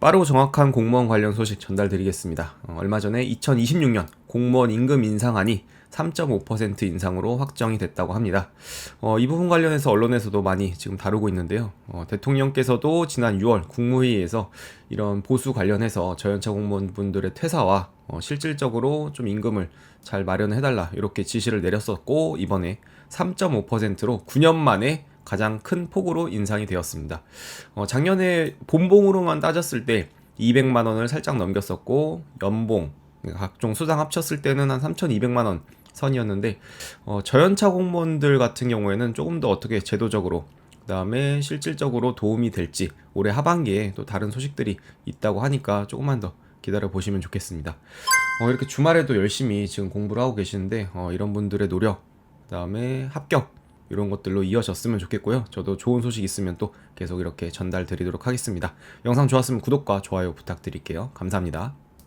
빠르고 정확한 공무원 관련 소식 전달드리겠습니다. 어, 얼마 전에 2026년 공무원 임금 인상안이 3.5% 인상으로 확정이 됐다고 합니다. 어, 이 부분 관련해서 언론에서도 많이 지금 다루고 있는데요. 어, 대통령께서도 지난 6월 국무회의에서 이런 보수 관련해서 저연차 공무원분들의 퇴사와 어, 실질적으로 좀 임금을 잘 마련해달라 이렇게 지시를 내렸었고 이번에 3.5%로 9년 만에 가장 큰 폭으로 인상이 되었습니다. 어, 작년에 본봉으로만 따졌을 때 200만 원을 살짝 넘겼었고 연봉 각종 수당 합쳤을 때는 한 3,200만 원 선이었는데 어, 저연차 공무원들 같은 경우에는 조금 더 어떻게 제도적으로 그다음에 실질적으로 도움이 될지 올해 하반기에 또 다른 소식들이 있다고 하니까 조금만 더 기다려 보시면 좋겠습니다. 어, 이렇게 주말에도 열심히 지금 공부를 하고 계시는데 어, 이런 분들의 노력 그다음에 합격 이런 것들로 이어졌으면 좋겠고요. 저도 좋은 소식 있으면 또 계속 이렇게 전달 드리도록 하겠습니다. 영상 좋았으면 구독과 좋아요 부탁드릴게요. 감사합니다.